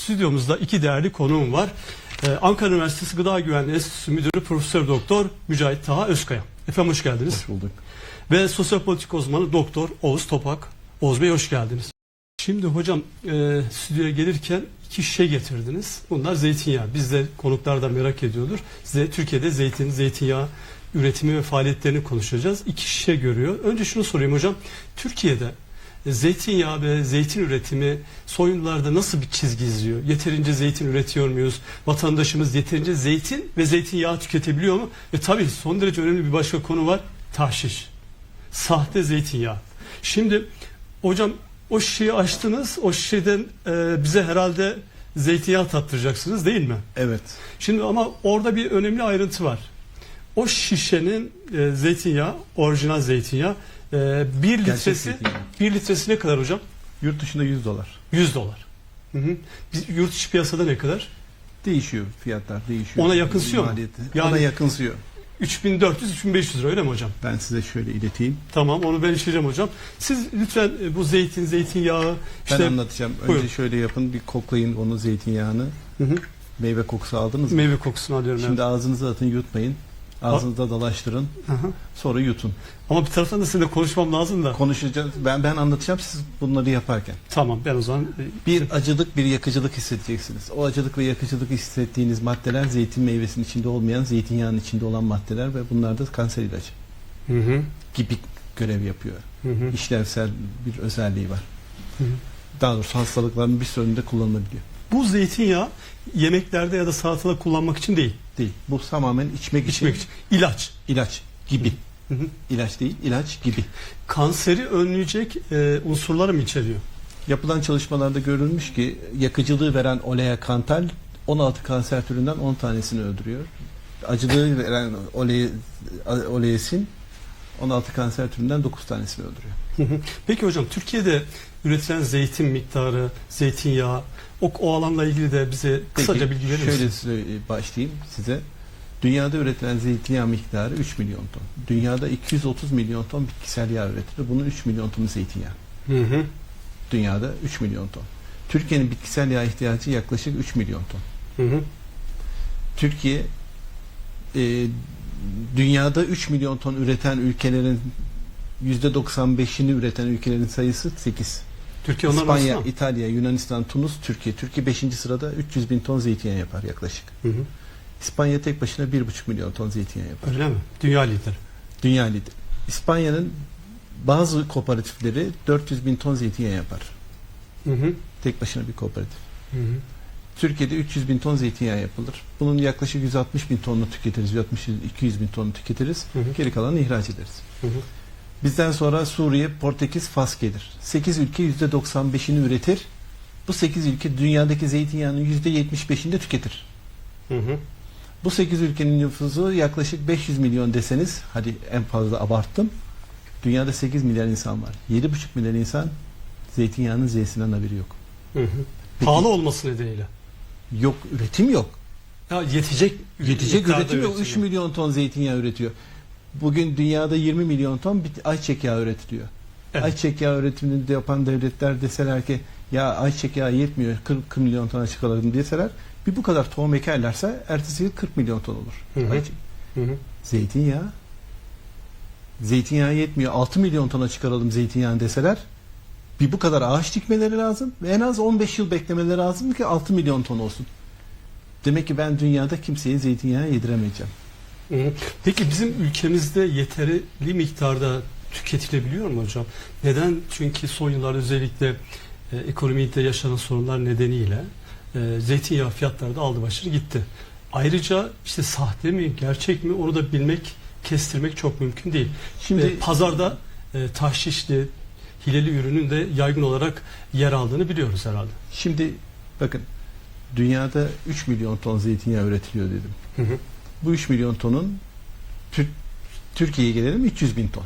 stüdyomuzda iki değerli konuğum var. Ee, Ankara Üniversitesi Gıda Güvenliği Enstitüsü Müdürü Profesör Doktor Mücahit Taha Özkaya. Efendim hoş geldiniz. Hoş bulduk. Ve sosyopolitik uzmanı Doktor Oğuz Topak. Oğuz Bey hoş geldiniz. Şimdi hocam e, stüdyoya gelirken iki şişe getirdiniz. Bunlar zeytinyağı. Biz de konuklar da merak ediyordur. Size Türkiye'de zeytin, zeytinyağı üretimi ve faaliyetlerini konuşacağız. İki şişe görüyor. Önce şunu sorayım hocam. Türkiye'de zeytinyağı ve zeytin üretimi son yıllarda nasıl bir çizgi izliyor? Yeterince zeytin üretiyor muyuz? Vatandaşımız yeterince zeytin ve zeytinyağı tüketebiliyor mu? Ve tabii son derece önemli bir başka konu var. Tahşiş. Sahte zeytinyağı. Şimdi hocam o şişeyi açtınız. O şişeden e, bize herhalde zeytinyağı tattıracaksınız değil mi? Evet. Şimdi ama orada bir önemli ayrıntı var. O şişenin e, zeytinyağı, orijinal zeytinyağı e, bir litresi zeytinyağı. bir litresi ne kadar hocam? Yurt dışında 100 dolar. 100 dolar. Hı hı. Biz, yurt içi piyasada ne kadar? Değişiyor fiyatlar değişiyor. Ona yakınsıyor mu? Maliyeti. Yani- Ona yakınsıyor. 3400-3500 lira öyle mi hocam? Ben size şöyle ileteyim. Tamam onu ben işleyeceğim hocam. Siz lütfen e, bu zeytin, zeytinyağı Ben işte anlatacağım. Önce Buyurun. şöyle yapın. Bir koklayın onu zeytinyağını. Hı hı. Meyve kokusu aldınız mı? meyve kokusunu alıyorum. Şimdi ağzınıza atın yutmayın. Ağzınızda dolaştırın. Sonra yutun. Ama bir taraftan da sizinle konuşmam lazım da. Konuşacağız. Ben ben anlatacağım siz bunları yaparken. Tamam ben o zaman e, Bir acılık, bir yakıcılık hissedeceksiniz. O acılık ve yakıcılık hissettiğiniz maddeler zeytin meyvesinin içinde olmayan, zeytinyağının içinde olan maddeler ve bunlar da kanser ilacı Hı hı. gibi görev yapıyor. Hı hı. işlevsel bir özelliği var. Hı hı. Daha doğrusu hastalıkların bir süründe kullanılabiliyor. Bu zeytinyağı yemeklerde ya da salatada kullanmak için değil. Değil. Bu tamamen içmek, İçmek için. İlaç. ilaç gibi. Hı hı. İlaç değil, ilaç gibi. Kanseri önleyecek e, unsurları mı içeriyor? Yapılan çalışmalarda görülmüş ki yakıcılığı veren olea kantal 16 kanser türünden 10 tanesini öldürüyor. Acılığı veren oleye, oleesin 16 kanser türünden 9 tanesini öldürüyor. Hı hı. Peki hocam Türkiye'de üretilen zeytin miktarı, zeytinyağı o, o alanla ilgili de bize kısaca Peki, bilgi verir Şöyle misiniz? söyle- başlayayım size. Dünyada üretilen zeytinyağı miktarı 3 milyon ton. Dünyada 230 milyon ton bitkisel yağ üretilir. Bunun 3 milyon tonu zeytinyağı. Hı hı. Dünyada 3 milyon ton. Türkiye'nin bitkisel yağ ihtiyacı yaklaşık 3 milyon ton. Hı hı. Türkiye e, dünyada 3 milyon ton üreten ülkelerin %95'ini üreten ülkelerin sayısı 8. Türkiye onların İspanya, arasında. İtalya, Yunanistan, Tunus, Türkiye. Türkiye 5. sırada 300 bin ton zeytinyağı yapar yaklaşık. Hı hı. İspanya tek başına 1,5 milyon ton zeytinyağı yapar. Öyle mi? Dünya lideri. Dünya lideri. İspanya'nın bazı kooperatifleri 400 bin ton zeytinyağı yapar. Hı hı. Tek başına bir kooperatif. Hı hı. Türkiye'de 300 bin ton zeytinyağı yapılır. Bunun yaklaşık 160 bin tonunu tüketiriz. 160-200 bin tonunu tüketiriz. Hı hı. Geri kalanını ihraç ederiz. Hı hı. Bizden sonra Suriye, Portekiz, Fas gelir. 8 ülke %95'ini üretir. Bu 8 ülke dünyadaki zeytinyağının %75'ini de tüketir. Hı hı. Bu 8 ülkenin nüfusu yaklaşık 500 milyon deseniz, hadi en fazla abarttım. Dünyada 8 milyar insan var. 7,5 milyar insan zeytinyağının zeysinden haberi yok. Hı hı. Peki- Pahalı olması nedeniyle. Yok, üretim yok. Ya yetecek Yetecek üretim yok. 3 üretiliyor. milyon ton zeytinyağı üretiyor. Bugün dünyada 20 milyon ton ayçiçek yağı üretiliyor. Evet. Ayçiçek yağı üretimini de yapan devletler deseler ki ya ayçiçek yağı yetmiyor 40, 40 milyon tona çıkaralım deseler bir bu kadar tohum ekerlerse ertesi yıl 40 milyon ton olur. Hı hı. Ayçiçek- Hı hı. Zeytinyağı zeytinyağı yetmiyor 6 milyon tona çıkaralım zeytinyağını deseler bir bu kadar ağaç dikmeleri lazım ve en az 15 yıl beklemeleri lazım ki 6 milyon ton olsun. Demek ki ben dünyada kimseye zeytinyağı yediremeyeceğim. Peki bizim ülkemizde yeterli miktarda tüketilebiliyor mu hocam? Neden? Çünkü son yıllarda özellikle e, ekonomide yaşanan sorunlar nedeniyle e, zeytinyağı fiyatları da aldı başını gitti. Ayrıca işte sahte mi, gerçek mi onu da bilmek, kestirmek çok mümkün değil. Şimdi Ve pazarda e, tahşişli, hileli ürünün de yaygın olarak yer aldığını biliyoruz herhalde. Şimdi bakın dünyada 3 milyon ton zeytinyağı üretiliyor dedim. Hı hı. Bu 3 milyon tonun Tür- Türkiye'ye gelelim 300 bin ton.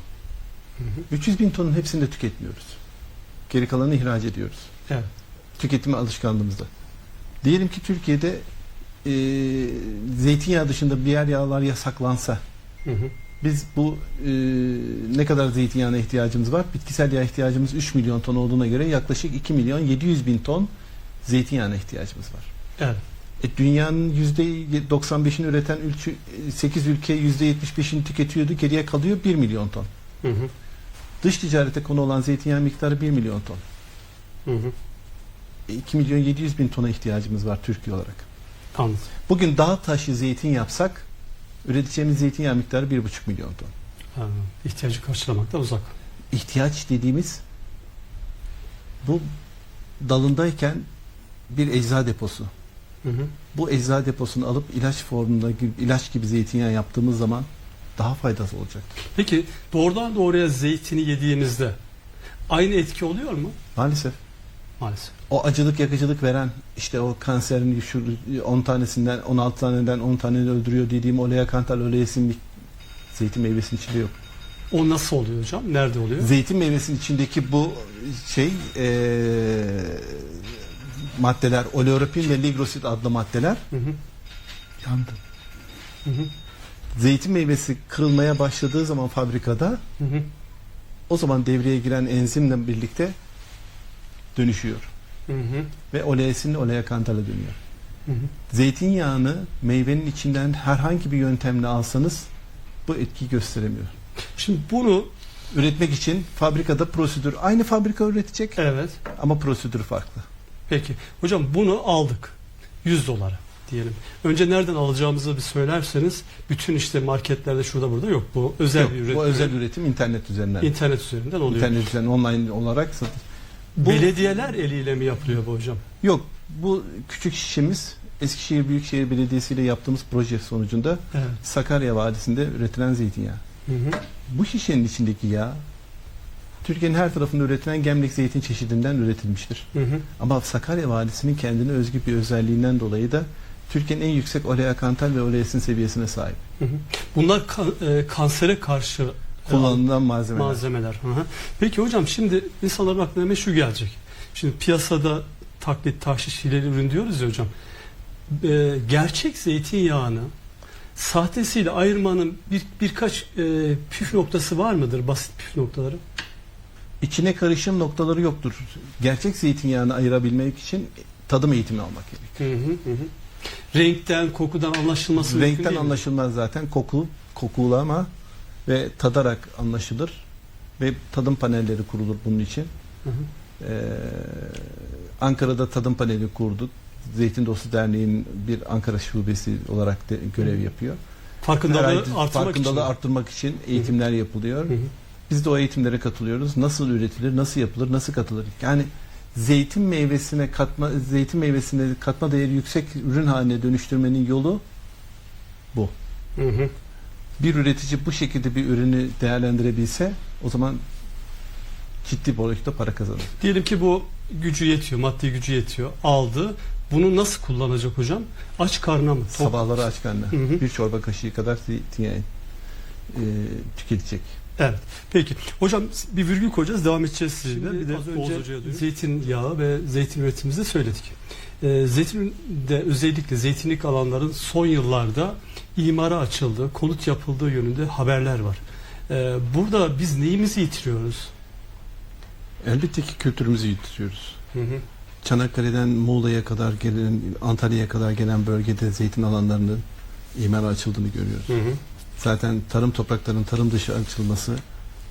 Hı hı. 300 bin tonun hepsini de tüketmiyoruz. Geri kalanını ihraç ediyoruz. Evet. Tüketimi alışkanlığımızda. Diyelim ki Türkiye'de e, zeytinyağı dışında diğer yağlar yasaklansa Hı hı. biz bu e, ne kadar zeytinyağına ihtiyacımız var? Bitkisel yağ ihtiyacımız 3 milyon ton olduğuna göre yaklaşık 2 milyon 700 bin ton zeytinyağına ihtiyacımız var. Evet. E, dünyanın %95'ini üreten ülke, 8 ülke %75'ini tüketiyordu. Geriye kalıyor 1 milyon ton. Hı hı. Dış ticarete konu olan zeytinyağı miktarı 1 milyon ton. Hı hı. E, 2 milyon 700 bin tona ihtiyacımız var Türkiye olarak. Anladım. Bugün dağ taşı zeytin yapsak üreteceğimiz zeytinyağı miktarı 1,5 milyon ton. Ha, ihtiyacı karşılamaktan uzak. İhtiyaç dediğimiz bu dalındayken bir ecza deposu. Hı hı. Bu ecza deposunu alıp ilaç formunda ilaç gibi zeytinyağı yaptığımız zaman daha faydası olacak. Peki doğrudan doğruya zeytini yediğinizde aynı etki oluyor mu? Maalesef. Maalesef. O acılık yakıcılık veren işte o kanserin şu 10 tanesinden 16 taneden 10 taneyi öldürüyor dediğim olea kantal oleasin bir zeytin meyvesinin içinde yok. O nasıl oluyor hocam? Nerede oluyor? Zeytin meyvesinin içindeki bu şey eee, maddeler oleoropin ve ligrosit adlı maddeler Hı hı. yandı. Hı hı. Zeytin meyvesi kırılmaya başladığı zaman fabrikada Hı hı. o zaman devreye giren enzimle birlikte dönüşüyor. Hı hı. Ve oleasin olea kantala dönüyor. Hı hı. Zeytinyağını meyvenin içinden herhangi bir yöntemle alsanız bu etki gösteremiyor. Şimdi bunu Üretmek için fabrikada prosedür aynı fabrika üretecek evet ama prosedür farklı. Peki hocam bunu aldık 100 dolara diyelim. Önce nereden alacağımızı bir söylerseniz bütün işte marketlerde şurada burada yok. Bu özel Yok, bir üretim. bu özel üretim internet üzerinden. internet üzerinden oluyor. İnternet üzerinden online olarak satış. Bu- Belediyeler eliyle mi yapılıyor bu hocam? Yok bu küçük şişemiz Eskişehir Büyükşehir Belediyesi ile yaptığımız proje sonucunda Evet. Sakarya Vadisi'nde üretilen zeytinyağı. Hı hı. Bu şişenin içindeki yağ Türkiye'nin her tarafında üretilen gemlik zeytin çeşidinden üretilmiştir. Hı hı. Ama Sakarya Vadisi'nin kendine özgü bir özelliğinden dolayı da Türkiye'nin en yüksek olea kantal ve oleasin seviyesine sahip. Hı hı. Bunlar kan- e, kansere karşı e, Kullanılan malzemeler. malzemeler. Hı hı. Peki hocam şimdi insanların aklına hemen şu gelecek. Şimdi piyasada taklit, tahşiş, hileli ürün diyoruz ya hocam. E, gerçek zeytinyağını sahtesiyle ayırmanın bir birkaç e, püf noktası var mıdır? Basit püf noktaları. İçine karışım noktaları yoktur. Gerçek zeytinyağını ayırabilmek için tadım eğitimi almak gerekir. Hı hı hı. hı. Renkten, kokudan anlaşılması mümkün Renkten değil mi? anlaşılmaz zaten. Koku, kokulama ve tadarak anlaşılır. Ve tadım panelleri kurulur bunun için. Hı hı. Ee, Ankara'da tadım paneli kurduk. Zeytin Dostu Derneği'nin bir Ankara şubesi olarak de görev yapıyor. Farkındalığı ay arttırmak farkındalığı için. arttırmak için eğitimler yapılıyor. Hı hı. Biz de o eğitimlere katılıyoruz. Nasıl üretilir, nasıl yapılır, nasıl katılır? Yani zeytin meyvesine katma zeytin meyvesine katma değeri yüksek ürün haline dönüştürmenin yolu bu. Hı hı. Bir üretici bu şekilde bir ürünü değerlendirebilse o zaman ciddi boyutta para kazanır. Diyelim ki bu gücü yetiyor, maddi gücü yetiyor. Aldı. Bunu nasıl kullanacak hocam? Aç karnına mı? Sabahları aç karnına Hı hı. bir çorba kaşığı kadar zeytinyağı e, tüketecek. Evet. Peki. Hocam bir virgül koyacağız. Devam edeceğiz sizinle. Şimdi Bir de az önce dönüyorum. zeytinyağı ve zeytin üretimimizi söyledik. Ee, zeytinde özellikle zeytinlik alanların son yıllarda imara açıldığı, konut yapıldığı yönünde haberler var. Ee, burada biz neyimizi yitiriyoruz? Elbette ki kültürümüzü yitiriyoruz. Hı hı. Çanakkale'den Muğla'ya kadar gelen, Antalya'ya kadar gelen bölgede zeytin alanlarının imara açıldığını görüyoruz. Hı hı. Zaten tarım topraklarının tarım dışı açılması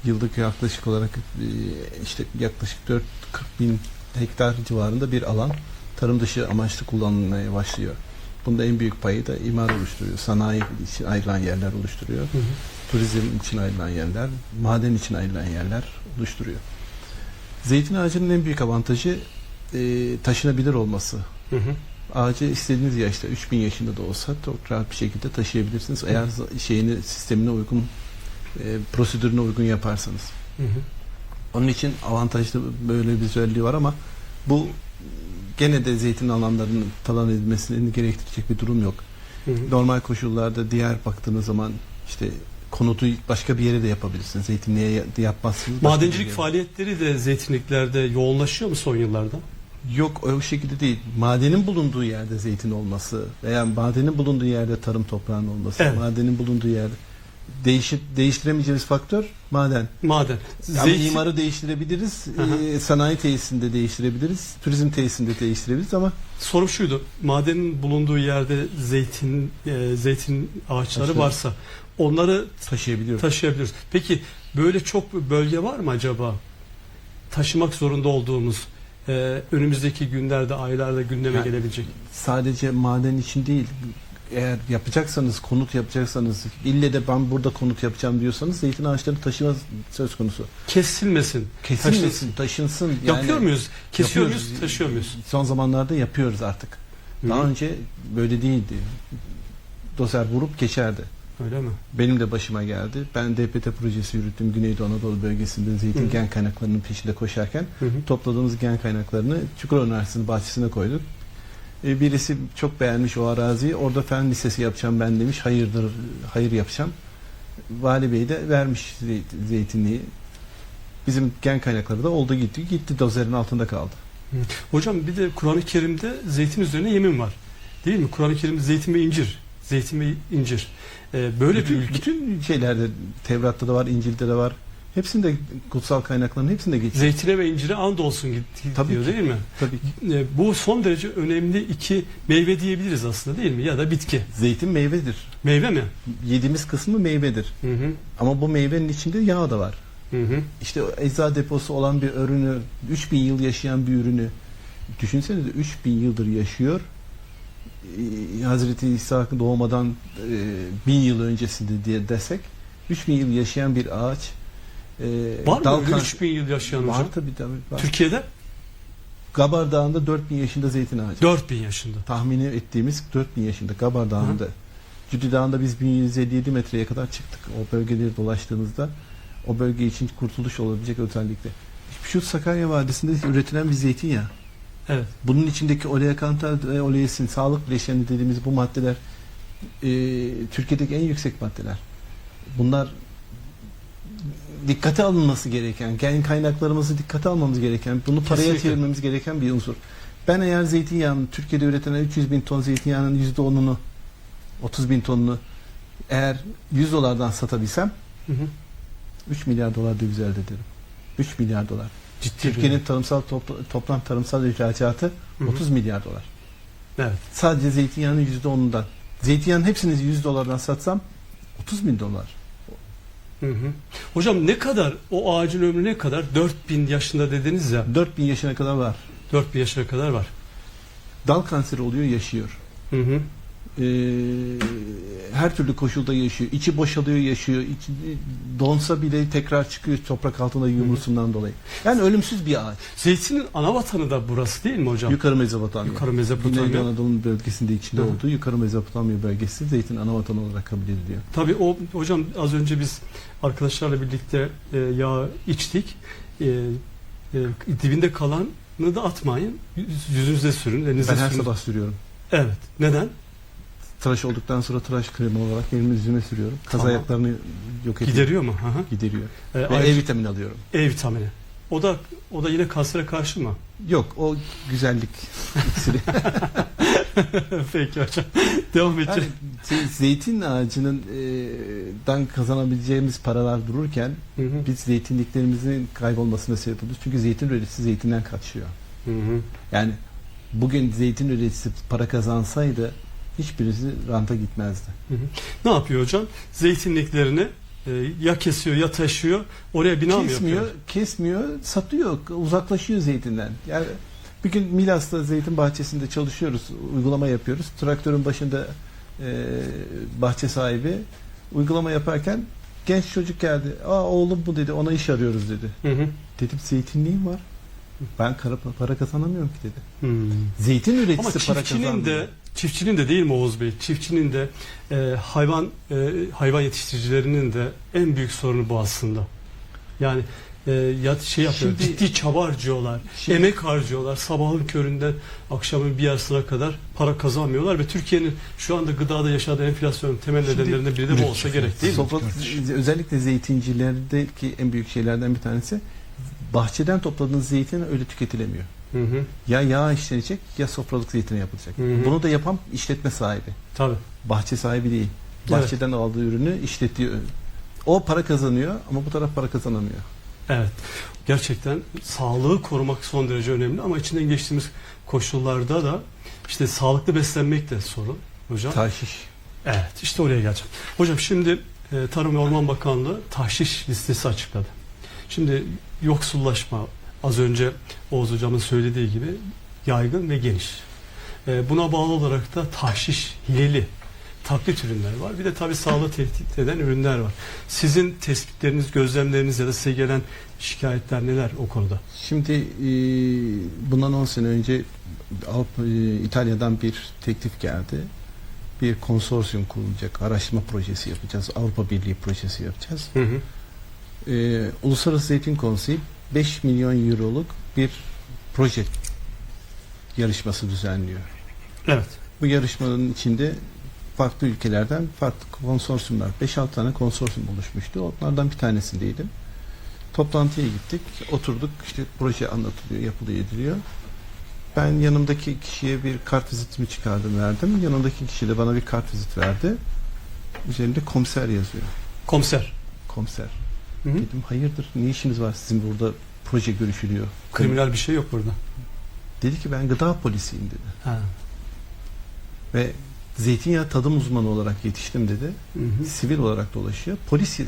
yıllık yaklaşık olarak e, işte yaklaşık 4-40 bin hektar civarında bir alan tarım dışı amaçlı kullanılmaya başlıyor. Bunda en büyük payı da imar oluşturuyor. Sanayi için ayrılan yerler oluşturuyor. Hı hı. Turizm için ayrılan yerler, maden için ayrılan yerler oluşturuyor. Zeytin ağacının en büyük avantajı e, taşınabilir olması. Hı hı. Ağacı istediğiniz yaşta 3000 yaşında da olsa çok rahat bir şekilde taşıyabilirsiniz. Eğer şeyini sistemine uygun e, prosedürüne uygun yaparsanız. Hı hı. Onun için avantajlı böyle bir özelliği var ama bu gene de zeytin alanlarının talan edilmesini gerektirecek bir durum yok. Hı hı. Normal koşullarda diğer baktığınız zaman işte konutu başka bir yere de yapabilirsiniz. Zeytinliğe ya- yapmazsınız. Madencilik faaliyetleri de zeytinliklerde yoğunlaşıyor mu son yıllarda? Yok o şekilde değil. Madenin bulunduğu yerde zeytin olması veya madenin bulunduğu yerde tarım toprağının olması, Evet. madenin bulunduğu yerde Değişir, değiştiremeyeceğimiz faktör maden. Maden. Ama Zeytin- imarı değiştirebiliriz, Hı e, sanayi tesisinde değiştirebiliriz, turizm tesisinde değiştirebiliriz ama Sorum şuydu. Madenin bulunduğu yerde zeytin e, zeytin ağaçları Ağaçları. varsa onları taşıyabiliyoruz. taşıyabiliriz. Peki böyle çok bölge var mı acaba? Taşımak zorunda olduğumuz e, önümüzdeki günlerde, aylarda gündeme Yani- gelebilecek. Sadece maden için değil, eğer yapacaksanız, konut yapacaksanız, ille de ben burada konut yapacağım diyorsanız zeytin ağaçlarını taşıma söz konusu. Kesilmesin. Kesilmesin, taşınsın. Yani Yapıyor muyuz? Kesiyor yapıyoruz. muyuz? Taşıyor muyuz? Son zamanlarda yapıyoruz artık. Hı Daha hı. önce böyle değildi. Dozer vurup geçerdi. Öyle mi? Benim de başıma geldi. Ben DPT projesi yürüttüm Güneydoğu Anadolu bölgesinde zeytin Hı. gen kaynaklarının peşinde koşarken Hı topladığımız gen kaynaklarını Çukurova Üniversitesi'nin bahçesine koyduk. E, Birisi çok beğenmiş o araziyi. Orada fen lisesi yapacağım ben demiş. Hayırdır, hayır yapacağım. Vali Bey de vermiş zeyt- zeytinliği. Bizim gen kaynakları da oldu gitti. Gitti dozerin altında kaldı. Hocam bir de Kur'an-ı Kerim'de zeytin üzerine yemin var. Değil mi? Kur'an-ı Kerim'de zeytin ve incir. Zeytin ve incir. Ee, böyle bütün, bir ülke. bütün şeylerde Tevrat'ta da var, İncil'de de var. Hepsinde kutsal kaynakların hepsinde geçiyor. Zeytine ve incire and olsun git- Tabii diyor ki. değil mi? Tabii ki. Ee, bu son derece önemli iki meyve diyebiliriz aslında değil mi? Ya da bitki. Zeytin meyvedir. Meyve mi? Yediğimiz kısmı meyvedir. Hı hı. Ama bu meyvenin içinde yağ da var. Hı hı. İşte ecza deposu olan bir ürünü, 3000 yıl yaşayan bir ürünü düşünsenize 3000 yıldır yaşıyor. Ee, Hazreti İsa'nın doğmadan e, 1000 yıl öncesinde diye desek 3000 yıl yaşayan bir ağaç e, Var mı öyle kan- 3000 yıl yaşayan Var hocam? tabii tabii. Var. Türkiye'de Gabar Dağı'nda 4000 yaşında zeytin ağacı. 4000 yaşında. Tahmini ettiğimiz 4000 yaşında Gabar Dağı'nda. Cüdi Dağı'nda biz 1157 metreye kadar çıktık. O bölgeleri dolaştığımızda o bölge için kurtuluş olabilecek özellikle. Şu Sakarya Vadisi'nde üretilen bir zeytinyağı. Evet. Bunun içindeki oleakantal ve oleasin, sağlık bileşeni dediğimiz bu maddeler e, Türkiye'deki en yüksek maddeler. Bunlar dikkate alınması gereken, gen kaynaklarımızı dikkate almamız gereken, bunu paraya Kesinlikle. çevirmemiz gereken bir unsur. Ben eğer zeytinyağının, Türkiye'de üretilen 300 bin ton zeytinyağının %10'unu, 30 bin tonunu eğer 100 dolardan satabilsem Hı hı. 3 milyar dolar döviz elde ederim. 3 milyar dolar. Ciddi Türkiye'nin tarımsal topla- toplam tarımsal ihracatı Hı hı. 30 milyar dolar. Evet. Sadece zeytinyağının %10'undan. Zeytinyağının hepsini 100 dolardan satsam 30 bin dolar. Hı hı. Hocam ne kadar o ağacın ömrü ne kadar? 4000 yaşında dediniz ya. 4000 yaşına kadar var. 4000 yaşına kadar var. Dal kanseri oluyor yaşıyor. Hı hı. Ee, her türlü koşulda yaşıyor. İçi boşalıyor yaşıyor. İçi, donsa bile tekrar çıkıyor toprak altında yumrusundan dolayı. Yani ölümsüz bir ağaç. Zeytinin ana vatanı da burası değil mi hocam? Yukarı Mezopotamya. Yukarı Mezopotamya. Güneydoğu Anadolu'nun bölgesinde içinde Hı olduğu Yukarı Mezopotamya bölgesi zeytin ana vatanı olarak kabul ediliyor. Tabii o hocam az önce biz arkadaşlarla birlikte e, yağ içtik. E, e, dibinde kalanı da atmayın. Yüz- Yüzünüze sürün, elinize Ben her sürün. sabah sürüyorum. Evet. Neden? Tıraş olduktan sonra tıraş kremi olarak elimi yüzüme sürüyorum. Kaz Tamam. ayaklarını yok ediyor. Gideriyor mu? Hı hı. Gideriyor. E, Ve ayrıca- E vitamini alıyorum. E vitamini. O da o da yine kansere karşı mı? Yok o güzellik iksiri. Peki hocam. Devam Yani edeceğim. ze- zeytin ağacının e, dan kazanabileceğimiz paralar dururken Hı hı. biz zeytinliklerimizin kaybolmasına sebep oluyoruz. Çünkü zeytin üreticisi zeytinden kaçıyor. Hı hı. Yani bugün zeytin üreticisi para kazansaydı hiçbirisi ranta gitmezdi. Hı hı. Ne yapıyor hocam? Zeytinliklerini e, ya kesiyor ya taşıyor. Oraya bina mı kesmiyor, yapıyor? kesmiyor, satıyor, uzaklaşıyor zeytinden. Yani bir gün Milas'ta zeytin bahçesinde çalışıyoruz, uygulama yapıyoruz. Traktörün başında e, bahçe sahibi uygulama yaparken genç çocuk geldi. Aa oğlum bu dedi, ona iş arıyoruz dedi. Hı hı. Dedim zeytinliğim var. Ben para, para kazanamıyorum ki dedi. Hmm. Zeytin Ama üreticisi para çiftçinin kazanmıyor. de çiftçinin de değil mi Oğuz Bey? Çiftçinin de e, hayvan e, hayvan yetiştiricilerinin de en büyük sorunu bu aslında. Yani e, ya şey yapıyor, Şimdi- ciddi çaba harcıyorlar, Şimdi- emek harcıyorlar. Sabahın köründen akşamın bir yarısına kadar para kazanmıyorlar ve Türkiye'nin şu anda gıdada yaşadığı enflasyonun temel Şimdi- nedenlerinden biri de bu olsa gerek değil mi? Sofra- özellikle zeytincilerdeki en büyük şeylerden bir tanesi bahçeden topladığınız zeytin öyle tüketilemiyor. Hı hı. Ya yağ işlenecek ya sofralık zeytini yapılacak. Hı hı. Bunu da yapan işletme sahibi. Tabii. Bahçe sahibi değil. Bahçeden aldığı ürünü işletiyor. O para kazanıyor ama bu taraf para kazanamıyor. Evet. Gerçekten sağlığı korumak son derece önemli ama içinden geçtiğimiz koşullarda da işte sağlıklı beslenmek de sorun hocam. Tahşiş. Evet işte oraya geleceğim. Hocam şimdi e, Tarım ve Orman Bakanlığı tahşiş listesi açıkladı. Şimdi yoksullaşma az önce Oğuz hocamın söylediği gibi yaygın ve geniş. E, buna bağlı olarak da tahşiş, hileli taklit ürünler var. Bir de tabii sağlığı tehdit eden ürünler var. Sizin tespitleriniz, gözlemleriniz ya da size gelen şikayetler neler o konuda? Şimdi e, bundan 10 sene önce Avrupa, e, İtalya'dan bir teklif geldi. Bir konsorsiyum kurulacak, araştırma projesi yapacağız, Avrupa Birliği projesi yapacağız. Hı hı. E, Uluslararası Zeytin Konseyi 5 milyon euroluk bir proje yarışması düzenliyor. Evet. Bu yarışmanın içinde farklı ülkelerden farklı konsorsiyumlar, 5-6 tane konsorsiyum oluşmuştu. Onlardan bir tanesindeydim. Toplantıya gittik, oturduk, işte proje anlatılıyor, yapılıyor, ediliyor. Ben yanımdaki kişiye bir kart vizitimi çıkardım, verdim. Yanındaki kişi de bana bir kart vizit verdi. Üzerinde komiser yazıyor. Komiser. Komiser. Hı hı. Dedim hayırdır, ne işiniz var sizin burada proje görüşülüyor. Kriminal bir şey yok burada. Dedi ki ben gıda polisiyim dedi. Ha. Ve zeytinyağı tadım uzmanı olarak yetiştim dedi. Hı hı. sivil olarak dolaşıyor. Polis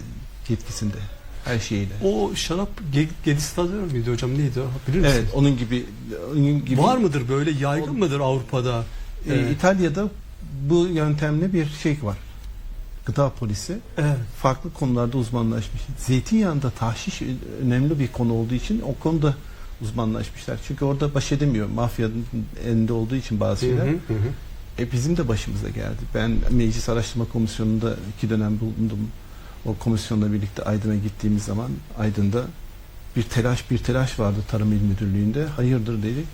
yetkisinde her şeyiyle. O şarap ge- Gedistadıyor muydu hocam neydi o? Bilir misin? Evet, onun gibi onun gibi Var mıdır böyle yaygın Ol- mıdır Avrupa'da? e, Evet. İtalya'da bu yöntemle bir şey var. Gıda polisi Evet. farklı konularda uzmanlaşmış. Zeytinyağında tahşiş önemli bir konu olduğu için o konuda uzmanlaşmışlar. Çünkü orada baş edemiyor. Mafyanın elinde olduğu için bazı şeyler. hı, hı hı. E bizim de başımıza geldi. Ben Meclis Araştırma Komisyonu'nda iki dönem bulundum. O komisyonla birlikte Aydın'a gittiğimiz zaman Aydın'da bir telaş bir telaş vardı Tarım İl Müdürlüğü'nde. Hayırdır dedik.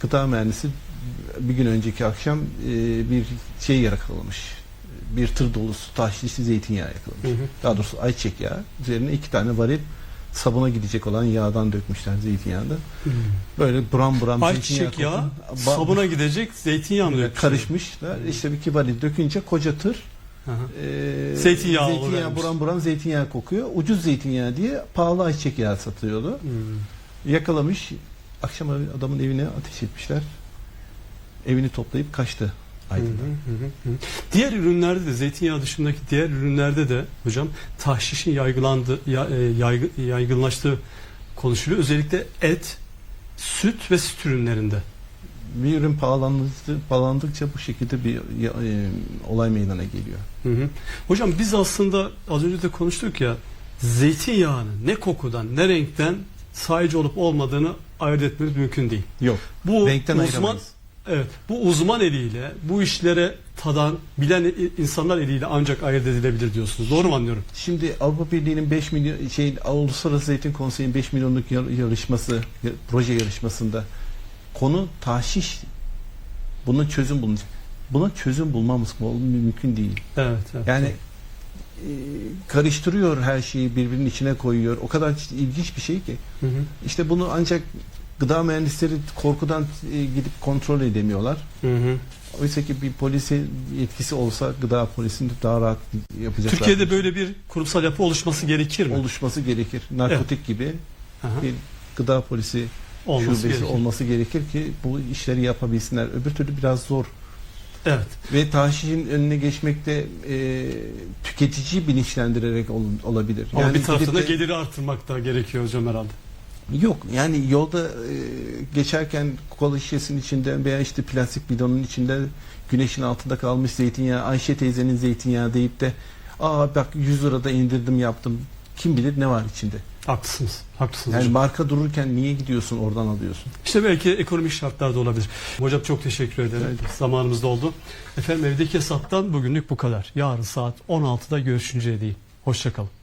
Gıda mühendisi bir gün önceki akşam e, bir şey yakalamış. Bir tır dolusu taşlısı zeytinyağı yakalamış. Hı hı. Daha doğrusu ayçiçek yağı. Üzerine iki tane varil sabuna gidecek olan yağdan dökmüşler zeytinyağında. Böyle buram buram Ayçiçek yağı ba- sabuna gidecek zeytinyağı mı dökmüş? karışmışlar. İşte bir kibarı dökünce koca tır e, Zeytinyağı zeytinyağı buram buram zeytinyağı kokuyor. Ucuz zeytinyağı diye pahalı ayçiçek yağı satılıyordu. Hı. Yakalamış. Akşam adamın evine ateş etmişler. Evini toplayıp kaçtı Hı hı, hı hı. Diğer ürünlerde de zeytinyağı dışındaki diğer ürünlerde de hocam tahşişin yaygılandı ya- e, yaygı- yaygınlaştığı konuşuluyor. Özellikle et, süt ve süt ürünlerinde. Bir ürün pahalandıkça, pahalandıkça bu şekilde bir e, olay meydana geliyor. Hı hı. Hocam biz aslında az önce de konuştuk ya zeytinyağının ne kokudan ne renkten sahici olup olmadığını ayırt etmemiz mümkün değil. Yok. Bu Renkten uzman ayıramayız. Evet bu uzman eliyle bu işlere tadan bilen insanlar eliyle ancak ayırt edilebilir diyorsunuz. Doğru mu anlıyorum? Şimdi Avrupa Birliği'nin 5 milyon şey Uluslararası Zeytin Konseyi'nin 5 milyonluk yar- yarışması ya- proje yarışmasında konu tahşiş bunun çözüm bulunacak. Buna çözüm bulmamız mümkün değil. Evet. evet. Yani e, karıştırıyor her şeyi birbirinin içine koyuyor. O kadar ilginç bir şey ki. Hı hı. İşte bunu ancak gıda mühendisleri korkudan e, gidip kontrol edemiyorlar. Hı hı. Oysa ki bir polisi yetkisi olsa gıda polisini daha rahat yapacaklar. Türkiye'de böyle bir kurumsal yapı oluşması gerekir mi? oluşması gerekir. Narkotik gibi Aha. bir gıda polisi Olması şubesi gerekir. olması gerekir ki bu işleri yapabilsinler. Öbür türlü biraz zor. Evet. Ve tahşişin önüne geçmekte e, tüketiciyi bilinçlendirerek ol- olabilir. Ama bir gidip taraftan da geliri artırmak da gerekiyor hocam herhalde. Yok yani yolda e, geçerken kola şişesinin içinde veya işte plastik bidonun içinde güneşin altında kalmış zeytinyağı Ayşe teyzenin zeytinyağı deyip de aa bak 100 lirada indirdim yaptım. Kim bilir ne var içinde. Haklısınız. Haklısınız Yani hocam. marka dururken niye gidiyorsun oradan alıyorsun? İşte belki ekonomik şartlar da olabilir. Hocam çok teşekkür ederim. Evet. Zamanımız doldu. Efendim evdeki hesaptan bugünlük bu kadar. Yarın saat 16'da görüşünceye değil. Hoşçakalın.